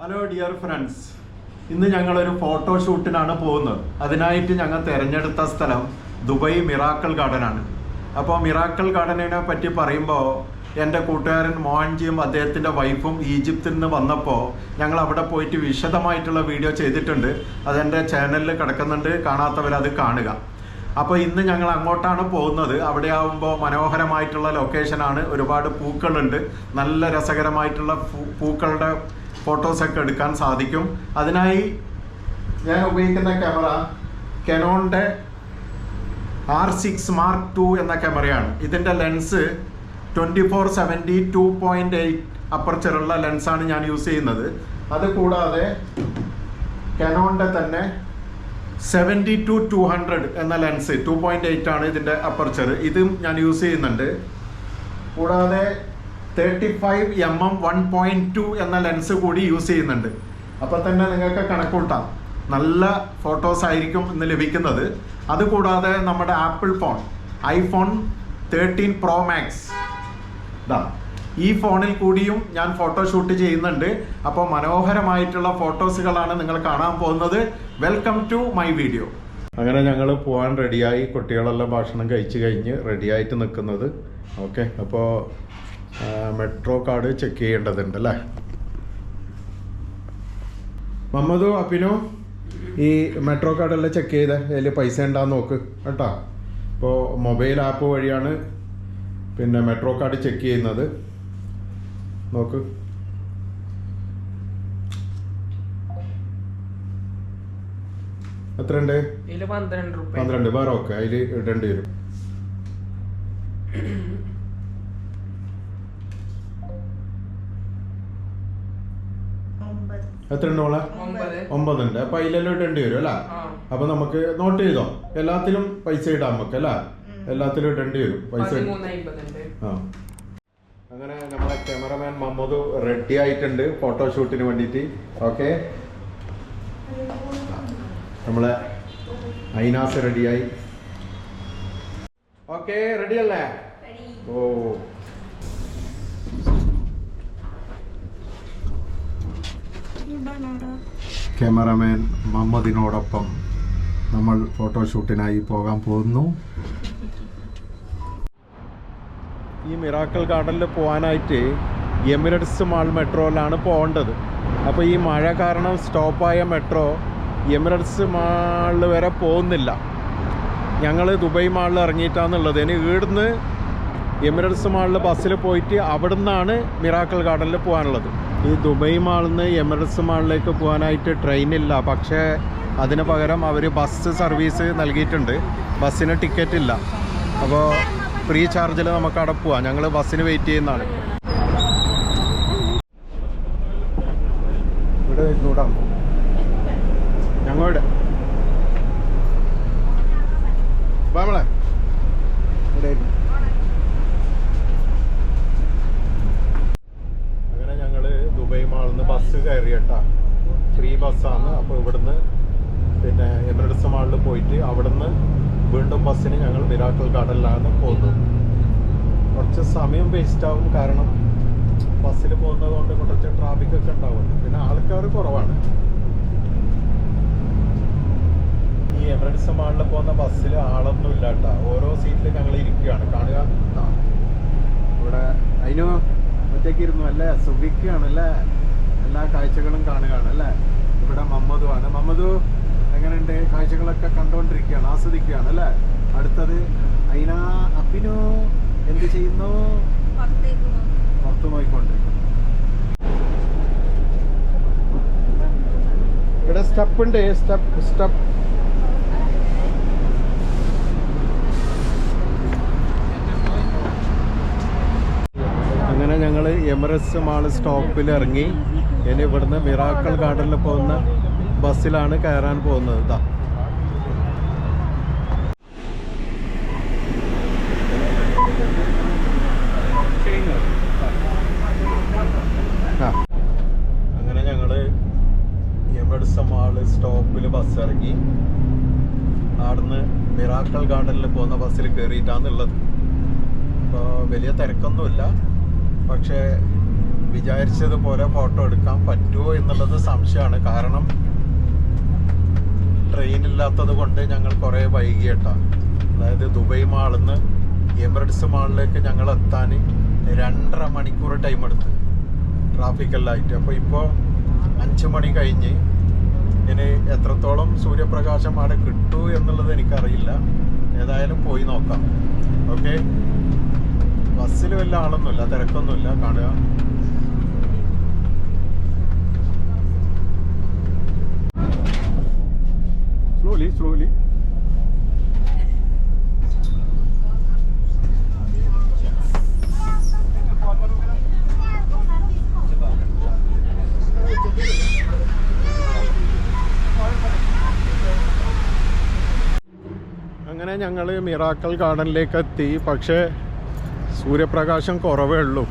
Hello dear friends ഇന്ന് ഞങ്ങൾ ഞങ്ങളൊരു ഫോട്ടോഷൂട്ടിനാണ് പോകുന്നത്. അതിനായിട്ട് ഞങ്ങൾ തിരഞ്ഞെടുത്ത സ്ഥലം ദുബായ് മിറാക്കൾ ഗാർഡനാണ്. അപ്പോൾ മിറാക്കൾ ഗാർഡനെ പറ്റി പറയുമ്പോൾ എന്റെ കൂട്ടുകാരൻ മോഹൻജിയും അദ്ദേഹത്തിന്റെ വൈഫും ഈജിപ്തിൽ നിന്ന് വന്നപ്പോൾ ഞങ്ങൾ അവിടെ പോയിട്ട് വിശദമായിട്ടുള്ള വീഡിയോ ചെയ്തിട്ടുണ്ട്. അതെന്റെ ചാനലിൽ കിടക്കുന്നുണ്ട്. കാണാത്തവരത് കാണുക. അപ്പോൾ ഇന്ന് ഞങ്ങൾ അങ്ങോട്ടാണ് പോകുന്നത്. അവിടെ ആവുമ്പോൾ മനോഹരമായിട്ടുള്ള ലൊക്കേഷനാണ് ഒരുപാട് പൂക്കളുണ്ട്. നല്ല രസകരമായിട്ടുള്ള പൂക്കളുടെ ഫോട്ടോസൊക്കെ എടുക്കാൻ സാധിക്കും. അതിനായി ഞാൻ ഉപയോഗിക്കുന്ന ക്യാമറ കെനോണിന്റെ ആർ സിക്സ് മാർക്ക് ടു എന്ന ക്യാമറയാണ് ഇതിന്റെ lens twenty four seventy two point eight അപ്പർച്ചറുള്ള ലെൻസാണ് ഞാൻ യൂസ് ചെയ്യുന്നത്. അതുകൂടാതെ കെനോണിന്റെ തന്നെ സെവന്റി ടു ടു ഹൺഡ്രഡ് എന്ന ലെൻസ് ടു പോയിന്റ് എയ്റ്റ് ആണ് ഇതിന്റെ അപ്പർച്ചർ ഇതും ഞാൻ യൂസ് ചെയ്യുന്നുണ്ട്. കൂടാതെ thirty five M M one point two എന്ന ലെൻസ് കൂടി യൂസ് ചെയ്യുന്നുണ്ട്. അപ്പോൾ തന്നെ നിങ്ങൾക്ക് കണക്കൂട്ടാം. നല്ല ഫോട്ടോസ് ആയിരിക്കും ഇന്ന് ലഭിക്കുന്നത്. അതുകൂടാതെ നമ്മുടെ Apple phone iPhone thirteen pro max ഇതാ ഈ ഫോണിൽ കൂടിയും ഞാൻ ഫോട്ടോ ഷൂട്ട് ചെയ്യുന്നുണ്ട്. അപ്പോൾ മനോഹരമായിട്ടുള്ള ഫോട്ടോസുകളാണ് നിങ്ങൾ കാണാൻ പോകുന്നത്. വെൽക്കം ടു മൈ വീഡിയോ അങ്ങനെ ഞങ്ങൾ പോകാൻ റെഡിയായി കുട്ടികളെല്ലാം ഭക്ഷണം കഴിച്ച് കഴിഞ്ഞ് റെഡിയായിട്ട് നിൽക്കുന്നത്. ഓക്കെ അപ്പോൾ മെട്രോ കാർഡ് ചെക്ക് ചെയ്യേണ്ടതുണ്ട് അല്ലേ? മമ്മദോ അപ്പിനോ ഈ മെട്രോ കാർഡെല്ലാം ചെക്ക് ചെയ്തേ. അതിൽ പൈസ ഉണ്ടാന്ന് നോക്ക് കേട്ടോ. ഇപ്പോൾ മൊബൈൽ ആപ്പ് വഴിയാണ് പിന്നെ മെട്രോ കാർഡ് ചെക്ക് ചെയ്യുന്നത്. നോക്ക്. എത്രണ്ട് പന്ത്രണ്ട് പന്ത്രണ്ട്. വേറെ ഓക്കെ അതിൽ ഇടേണ്ടി വരും. ഒമ്പത് ഉണ്ട് മോളെ? ഒമ്പത്. ഒമ്പതുണ്ട്. അപ്പൊ അതിലെല്ലാം ഇടേണ്ടി വരും അല്ലേ? അപ്പൊ നമുക്ക് നോട്ട് ചെയ്തോ? എല്ലാത്തിലും പൈസ ഇടാം നമുക്ക് അല്ലേ? എല്ലാത്തിലും ഇടേണ്ടി വരും. പൈസ ആ. അങ്ങനെ നമ്മുടെ ക്യാമറമാൻ മമ്മദ് റെഡി ആയിട്ടുണ്ട് ഫോട്ടോഷൂട്ടിന് വേണ്ടിയിട്ട്. ഓക്കെ നമ്മളെ ഐനാസ് റെഡിയായി ഓക്കെ റെഡി അല്ലേ? ഓ. ക്യാമറമാൻ മമ്മദിനോടൊപ്പം നമ്മൾ ഫോട്ടോഷൂട്ടിനായി പോകാൻ പോകുന്നു. ഈ മിറാക്കൽ ഗാർഡനിൽ പോകാനായിട്ട് എമിറേറ്റ്സ് മാൾ മെട്രോയിലാണ് പോകേണ്ടത്. അപ്പോൾ ഈ മഴ കാരണം സ്റ്റോപ്പായ മെട്രോ എമിറേറ്റ്സ് മാളിൽ വരെ പോകുന്നില്ല. ഞങ്ങൾ ദുബായ് മാളിൽ ഇറങ്ങിയിട്ടാന്നുള്ളത്. ഇനി ഇവിടുന്ന് എമിറേറ്റ്സ് മാളിൽ ബസ്സിൽ പോയിട്ട് അവിടെ നിന്നാണ് മിറാക്കൽ ഗാർഡനിൽ പോകാനുള്ളത്. ഈ ദുബൈ മാളിൽ നിന്ന് എമിറേറ്റ്സ് മാളിലേക്ക് പോകാനായിട്ട് ട്രെയിനില്ല പക്ഷേ അതിന് പകരം അവർ ബസ് സർവീസ് നൽകിയിട്ടുണ്ട്. ബസ്സിന് ടിക്കറ്റ് ഇല്ല. അപ്പോൾ ഫ്രീ ചാർജിൽ നമുക്ക് അവിടെ പോവാം. ഞങ്ങൾ ബസ്സിന് വെയിറ്റ് ചെയ്യുന്നതാണ്. ഇവിടെ ഞങ്ങളുടെ നമ്മളെ ഇവിടെ ഇരുന്നു. അങ്ങനെ ഞങ്ങൾ ദുബായ് മാളിൽ നിന്ന് ബസ് കയറിയട്ടാ ഫ്രീ ബസ്സാണ് അപ്പോൾ ഇവിടുന്ന് പിന്നെ എമിറേറ്റ്സ് മാളിൽ പോയിട്ട് അവിടുന്ന് വീണ്ടും ബസ്സിന് ഞങ്ങൾ മിറാക്കിൾ ഗാർഡനിലാണ് പോകുന്നത് കുറച്ച് സമയം വേസ്റ്റ് ആവും കാരണം ബസ്സിൽ പോകുന്നത് കൊണ്ട് കുറച്ച് ട്രാഫിക് ഒക്കെ ഉണ്ടാവും പിന്നെ ആൾക്കാർ കുറവാണ്. ഈ എമിറേറ്റ്സ് മാളിൽ പോകുന്ന ബസ്സിൽ ആളൊന്നും ഇല്ല കേട്ടോ ഓരോ സീറ്റിൽ ഞങ്ങൾ ഇരിക്കുകയാണ് കാണുക. ഇവിടെ അതിന് ഒറ്റയ്ക്ക് ഇരുന്നു അല്ലേ? സുഖിക്കുകയാണ് അല്ലേ എല്ലാ കാഴ്ചകളും കാണുകയാണ് അല്ലേ? ഇവിടെ മമ്മദു ആണ് മമ്മദു എങ്ങനെയുണ്ട്? കാഴ്ചകളൊക്കെ കണ്ടുകൊണ്ടിരിക്കുകയാണ് ആസ്വദിക്കുകയാണ് അല്ലേ? അടുത്തത് അതിനാ അപ്പിനു. എന്ത് ചെയ്യുന്നു? പുറത്തു നോക്കിക്കൊണ്ടിരിക്കുന്നു ഇവിടെ സ്റ്റെപ്പ് ഉണ്ട്. സ്റ്റെപ്പ് സ്റ്റെപ്പ് അങ്ങനെ ഞങ്ങൾ എമിറേറ്റ്സ് മാൾ സ്റ്റോപ്പിൽ ഇറങ്ങി. ഇനി ഇവിടുന്ന് മിറാക്കൾ ഗാർഡനിൽ പോകുന്ന ബസ്സിലാണ് കയറാൻ പോകുന്നത്. ഇതാ ആ. അങ്ങനെ ഞങ്ങൾ എമിറേറ്റ്സ് മാൾ സ്റ്റോപ്പിൽ ബസ് ഇറങ്ങി അവിടുന്ന് മിറാക്കൾ ഗാർഡനിൽ പോകുന്ന ബസ്സിൽ കയറിയിട്ടാന്നുള്ളത്. അപ്പോൾ വലിയ തിരക്കൊന്നുമില്ല. പക്ഷേ വിചാരിച്ചതുപോലെ ഫോട്ടോ എടുക്കാൻ പറ്റുമോ എന്നുള്ളത് സംശയമാണ്. കാരണം ട്രെയിൻ ഇല്ലാത്തത് കൊണ്ട് ഞങ്ങൾ കുറേ വൈകിയിട്ടാണ് അതായത് ദുബൈ മാളിൽ നിന്ന് എമിറേറ്റ്സ് മാളിലേക്ക് ഞങ്ങൾ എത്താൻ രണ്ടര മണിക്കൂർ ടൈം എടുത്ത്. ട്രാഫിക് എല്ലാം ആയിട്ട്. അപ്പോൾ ഇപ്പോൾ അഞ്ച് മണി കഴിഞ്ഞ് ഇനി എത്രത്തോളം സൂര്യപ്രകാശം അവിടെ കിട്ടൂ എന്നുള്ളത് എനിക്കറിയില്ല. ഏതായാലും പോയി നോക്കാം. ഓക്കെ ബസ്സിൽ വല്ല ആളൊന്നുമില്ല തിരക്കൊന്നുമില്ല കാണുക. ഞങ്ങൾ മിറാക്കൽ ഗാർഡനിലേക്ക് എത്തി പക്ഷേ സൂര്യപ്രകാശം കുറവേ ഉള്ളൂ.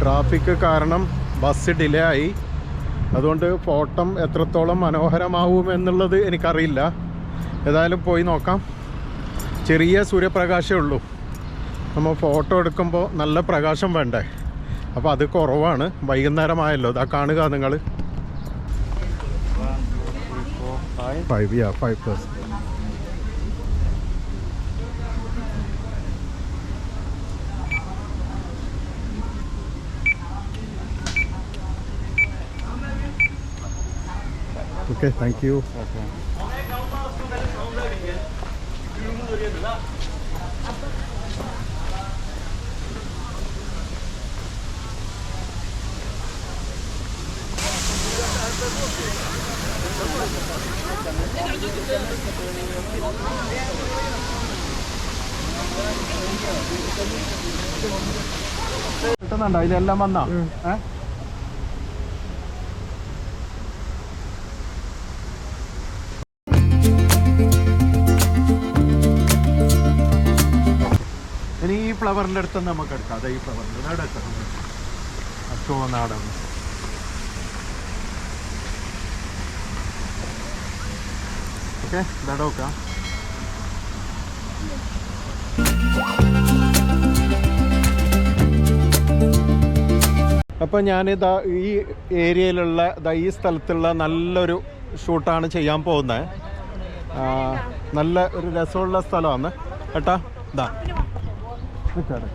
ട്രാഫിക് കാരണം ബസ് ഡിലേ ആയി അതുകൊണ്ട് ഫോട്ടം എത്രത്തോളം മനോഹരമാവും എന്നുള്ളത് എനിക്കറിയില്ല. ഏതായാലും പോയി നോക്കാം. ചെറിയ സൂര്യപ്രകാശമേ ഉള്ളൂ. നമ്മൾ ഫോട്ടോ എടുക്കുമ്പോൾ നല്ല പ്രകാശം വേണ്ടേ? അപ്പോൾ അത് കുറവാണ്. വൈകുന്നേരമായല്ലോ. ഇതാ കാണുക നിങ്ങൾ five yeah five plus okay thank you കിട്ടുന്നുണ്ടോ ഇതെല്ലാം വന്നാ? ഏ? ഫ്ലവറിന്റെ അടുത്ത് നമുക്ക് എടുക്കാം. അതേ ഈ ഫ്ലവറിന്റെ അവിടെ എടുക്കാം അച്ചോ നാടൻ. ഓക്കെ ഇതാടോക്കാം നോക്കാം അപ്പോൾ ഞാനിതാ ഈ ഏരിയയിലുള്ള ഇതാ ഈ സ്ഥലത്തുള്ള നല്ലൊരു ഷൂട്ടാണ് ചെയ്യാൻ പോകുന്നത്. നല്ല ഒരു രസമുള്ള സ്ഥലമാണ്. കേട്ടോ ഇതാ. നിൽക്കാതെ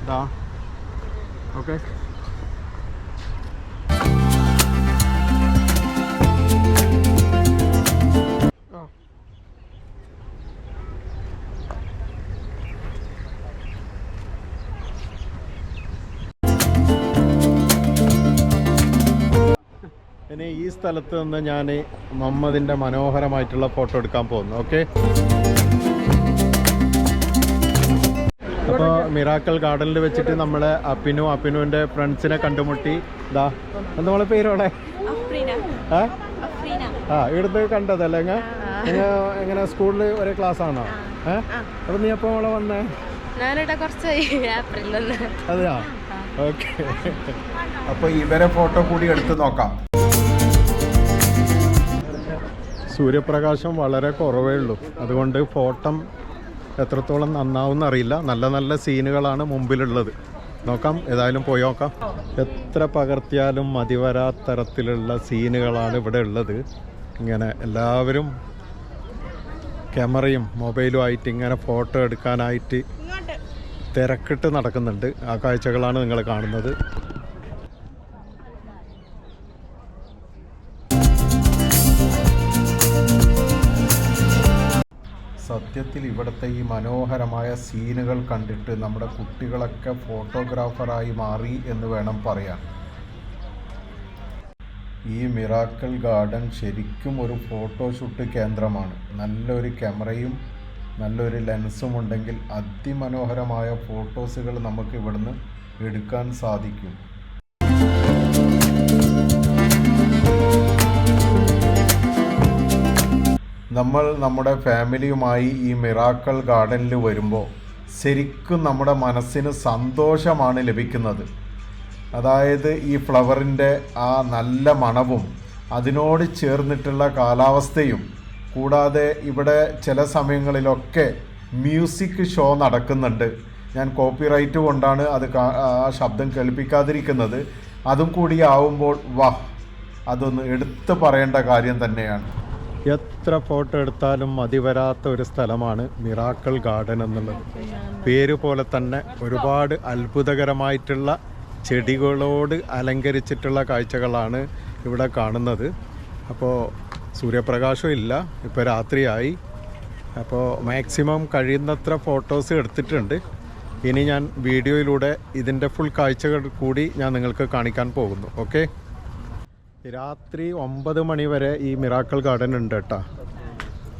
ഇതാ ഓക്കെ ഇനി ഈ സ്ഥലത്ത് നിന്ന് ഞാൻ മമ്മദിന്റെ മനോഹരമായിട്ടുള്ള ഫോട്ടോ എടുക്കാൻ പോകുന്നു ഓക്കെ? അപ്പോൾ മിറാക്കൽ ഗാർഡനിൽ വെച്ചിട്ട് നമ്മളെ അപ്പിനു അപ്പിനുവിന്റെ ഫ്രണ്ട്സിനെ കണ്ടുമുട്ടി. ഇതാ എന്താ നമ്മളെ പേരോടെ ആ ഇവിടുത്തെ കണ്ടതല്ലേ എങ്ങ എങ്ങനെ എങ്ങനെ സ്കൂളിൽ ഒരേ ക്ലാസ് ആണോ ഏഹ് അപ്പം നീ അപ്പോൾ അവളെ വന്നേ? ഞാനിവിടെ അതെയാ? ഓക്കെ. അപ്പോൾ ഇവരെ ഫോട്ടോ കൂടി എടുത്ത് നോക്കാം. സൂര്യപ്രകാശം വളരെ കുറവേ ഉള്ളൂ. അതുകൊണ്ട് ഫോട്ടം എത്രത്തോളം നന്നാവും അറിയില്ല. നല്ല നല്ല സീനുകളാണ് മുമ്പിലുള്ളത്. നോക്കാം ഏതായാലും പോയി നോക്കാം. എത്ര പകർത്തിയാലും മതിവരാത്തരത്തിലുള്ള സീനുകളാണ് ഇവിടെ ഉള്ളത്. ഇങ്ങനെ എല്ലാവരും ക്യാമറയും മൊബൈലും ആയിട്ട് ഇങ്ങനെ ഫോട്ടോ എടുക്കാനായിട്ട് തിരക്കിട്ട് നടക്കുന്നുണ്ട്. ആ കാഴ്ചകളാണ് നിങ്ങൾ കാണുന്നത്. സത്യത്തിൽ ഇവിടുത്തെ ഈ മനോഹരമായ സീനുകൾ കണ്ടിട്ട് നമ്മുടെ കുട്ടികളൊക്കെ ഫോട്ടോഗ്രാഫറായി മാറി എന്ന് വേണം പറയാൻ. ഈ മിറാക്കൽ ഗാർഡൻ ശരിക്കും ഒരു ഫോട്ടോഷൂട്ട് കേന്ദ്രമാണ്. നല്ലൊരു ക്യാമറയും നല്ലൊരു ലെൻസും ഉണ്ടെങ്കിൽ അതിമനോഹരമായ ഫോട്ടോസുകൾ നമുക്ക് ഇവിടുന്ന് എടുക്കാൻ സാധിക്കും. നമ്മൾ നമ്മുടെ ഫാമിലിയുമായി ഈ മിറാക്കൾ ഗാർഡനിൽ വരുമ്പോൾ ശരിക്കും നമ്മുടെ മനസ്സിന് സന്തോഷമാണ് ലഭിക്കുന്നത്. അതായത് ഈ ഫ്ലവറിന്റെ ആ നല്ല മണവും അതിനോട് ചേർന്നിട്ടുള്ള കാലാവസ്ഥയും കൂടാതെ ഇവിടെ ചില സമയങ്ങളിലൊക്കെ മ്യൂസിക് ഷോ നടക്കുന്നുണ്ട്. ഞാൻ കോപ്പിറൈറ്റ് കൊണ്ടാണ് അത് ആ ശബ്ദം കേൾപ്പിക്കാതിരിക്കുന്നത്. അതും കൂടി ആവുമ്പോൾ വാ അതൊന്ന് എടുത്തു പറയേണ്ട കാര്യം തന്നെയാണ്. എത്ര ഫോട്ടോ എടുത്താലും മതി വരാത്ത ഒരു സ്ഥലമാണ് മിറാക്കൾ ഗാർഡൻ എന്നുള്ളത്. പേര് പോലെ തന്നെ ഒരുപാട് അത്ഭുതകരമായിട്ടുള്ള ചെടികളോട് അലങ്കരിച്ചിട്ടുള്ള കാഴ്ചകളാണ് ഇവിടെ കാണുന്നത്. അപ്പോൾ സൂര്യപ്രകാശം ഇല്ല ഇപ്പോൾ രാത്രിയായി. അപ്പോൾ മാക്സിമം കഴിയുന്നത്ര ഫോട്ടോസ് എടുത്തിട്ടുണ്ട്. ഇനി ഞാൻ വീഡിയോയിലൂടെ ഇതിന്റെ ഫുൾ കാഴ്ചകൾ കൂടി ഞാൻ നിങ്ങൾക്ക് കാണിക്കാൻ പോകുന്നു. ഓക്കെ? രാത്രി ഒമ്പത് മണി വരെ ഈ മിറാക്കൾ ഗാർഡൻ ഉണ്ട് കേട്ടോ.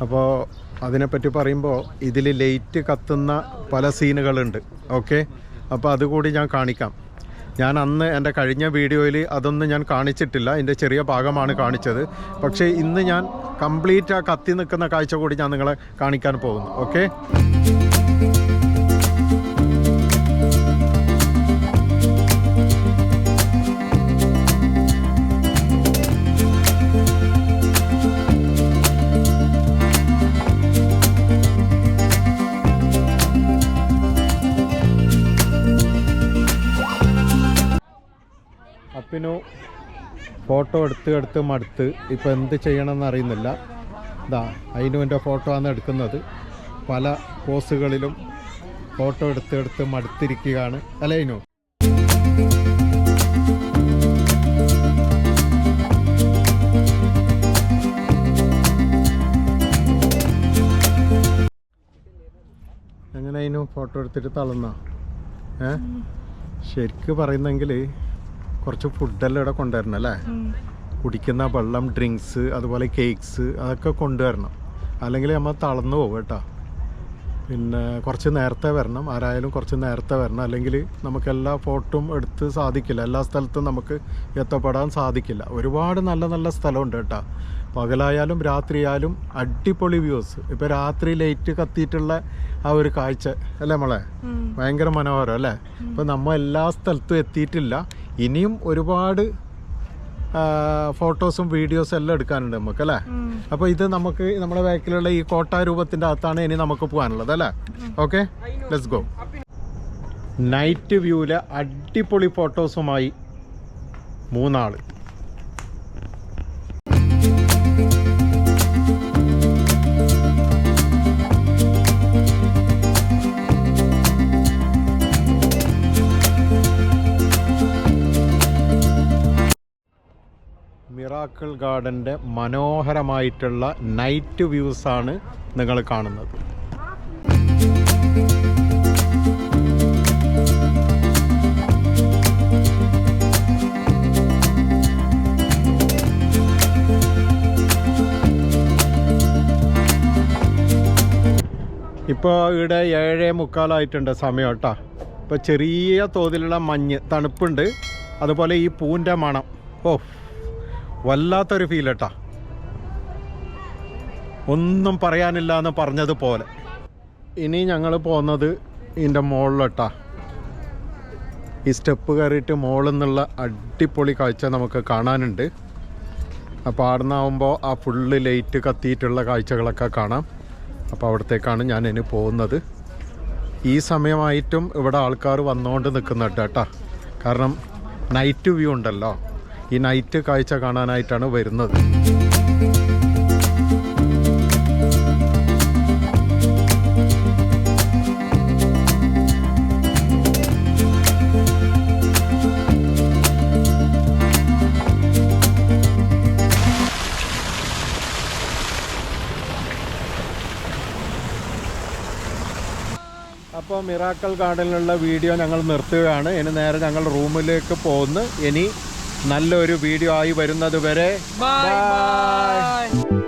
അപ്പോൾ അതിനെപ്പറ്റി പറയുമ്പോൾ ഇതിൽ ലൈറ്റ് കത്തുന്ന പല സീനുകളുണ്ട്. ഓക്കെ? അപ്പോൾ അതുകൂടി ഞാൻ കാണിക്കാം. ഞാൻ അന്ന് എന്റെ കഴിഞ്ഞ വീഡിയോയിൽ അതൊന്നും ഞാൻ കാണിച്ചിട്ടില്ല. എന്റെ ചെറിയ ഭാഗമാണ് കാണിച്ചത്. പക്ഷേ ഇന്ന് ഞാൻ കംപ്ലീറ്റ് ആ കത്തി നിൽക്കുന്ന കാഴ്ച കൂടി ഞാൻ നിങ്ങളെ കാണിക്കാൻ പോകുന്നു. ഓക്കെ? അപ്പിനു ഫോട്ടോ എടുത്ത് എടുത്ത് മടുത്ത് ഇപ്പോൾ എന്ത് ചെയ്യണമെന്ന് അറിയുന്നില്ല. ഇതാ അതിനു എന്റെ ഫോട്ടോ ആണ് എടുക്കുന്നത്. പല പോസുകളിലും ഫോട്ടോ എടുത്ത് എടുത്ത് മടുത്തിരിക്കുകയാണ്. അല്ലേ എങ്ങനെ അതിനു ഫോട്ടോ എടുത്തിട്ട് തളന്ന ഏ? ശരിക്ക് പറയുന്നെങ്കിൽ കുറച്ച് ഫുഡെല്ലാം ഇവിടെ കൊണ്ടുവരണം അല്ലേ? കുടിക്കുന്ന വെള്ളം ഡ്രിങ്ക്സ് അതുപോലെ കേക്ക്സ് അതൊക്കെ കൊണ്ടുവരണം. അല്ലെങ്കിൽ നമ്മൾ തളർന്നു പോകും കേട്ടോ. പിന്നെ കുറച്ച് നേരത്തെ വരണം. ആരായാലും കുറച്ച് നേരത്തെ വരണം. അല്ലെങ്കിൽ നമുക്ക് എല്ലാ ഫോട്ടോയും എടുത്ത് സാധിക്കില്ല. എല്ലാ സ്ഥലത്തും നമുക്ക് എത്തപ്പെടാൻ സാധിക്കില്ല. ഒരുപാട് നല്ല നല്ല സ്ഥലമുണ്ട് കേട്ടോ. പകലായാലും രാത്രിയായാലും അടിപൊളി വ്യൂസ് ഇപ്പോൾ രാത്രി ലൈറ്റ് കത്തിയിട്ടുള്ള ആ ഒരു കാഴ്ച. അല്ലേ മോളെ? ഭയങ്കര മനോഹരം അല്ലേ? ഇപ്പം നമ്മൾ എല്ലാ സ്ഥലത്തും എത്തിയിട്ടില്ല. ഇനിയും ഒരുപാട് ഫോട്ടോസും വീഡിയോസും എല്ലാം എടുക്കാനുണ്ട് നമുക്ക് അല്ലേ അപ്പോൾ ഇത് നമുക്ക് നമ്മുടെ ബാക്കിലുള്ള ഈ കോട്ട രൂപത്തിന്റെ അകത്താണ് ഇനി നമുക്ക് പോകാനുള്ളത് അല്ലേ? ഓക്കെ? ലെറ്റ്സ് ഗോ നൈറ്റ് വ്യൂവിലെ അടിപൊളി ഫോട്ടോസുമായി മൂന്നാൾ. മിറാക്കിൾ ഗാർഡന്റെ മനോഹരമായിട്ടുള്ള നൈറ്റ് വ്യൂസ് ആണ് നിങ്ങൾ കാണുന്നത്. ഇപ്പോൾ ഇവിടെ ഏഴേ മുക്കാലായിട്ടുണ്ട് സമയം കേട്ടോ. ഇപ്പോൾ ചെറിയ തോതിലുള്ള മഞ്ഞ് തണുപ്പുണ്ട്. അതുപോലെ ഈ പൂന്റെ മണം. ഓ വല്ലാത്തൊരു ഫീൽ കേട്ടാ ഒന്നും പറയാനില്ല എന്ന് പറഞ്ഞതുപോലെ. ഇനി ഞങ്ങൾ പോകുന്നത് ഇതിന്റെ മുകളിലോട്ടാ ഈ സ്റ്റെപ്പ് കയറിയിട്ട് മുകളിൽ നിന്നുള്ള അടിപൊളി കാഴ്ച നമുക്ക് കാണാനുണ്ട്. അപ്പോൾ ആടുന്നാവുമ്പോൾ ആ ഫുള്ള് ലൈറ്റ് കത്തിയിട്ടുള്ള കാഴ്ചകളൊക്കെ കാണാം. അപ്പോൾ അവിടത്തേക്കാണ് ഞാൻ ഇനി പോകുന്നത്. ഈ സമയമായിട്ടും ഇവിടെ ആൾക്കാർ വന്നുകൊണ്ട് നിൽക്കുന്നുണ്ട് കേട്ടോ. കാരണം നൈറ്റ് വ്യൂ ഉണ്ടല്ലോ. ഈ നൈറ്റ് കാഴ്ച കാണാനായിട്ടാണ് വരുന്നത്. അപ്പോൾ മിറാക്കൽ ഗാർഡനിലുള്ള വീഡിയോ ഞങ്ങൾ നിർത്തുകയാണ്. ഇനി നേരെ ഞങ്ങൾ റൂമിലേക്ക് പോകുന്നു. ഇനി നല്ലൊരു വീഡിയോ ആയി വരുന്നത് വരെ ബൈ ബൈ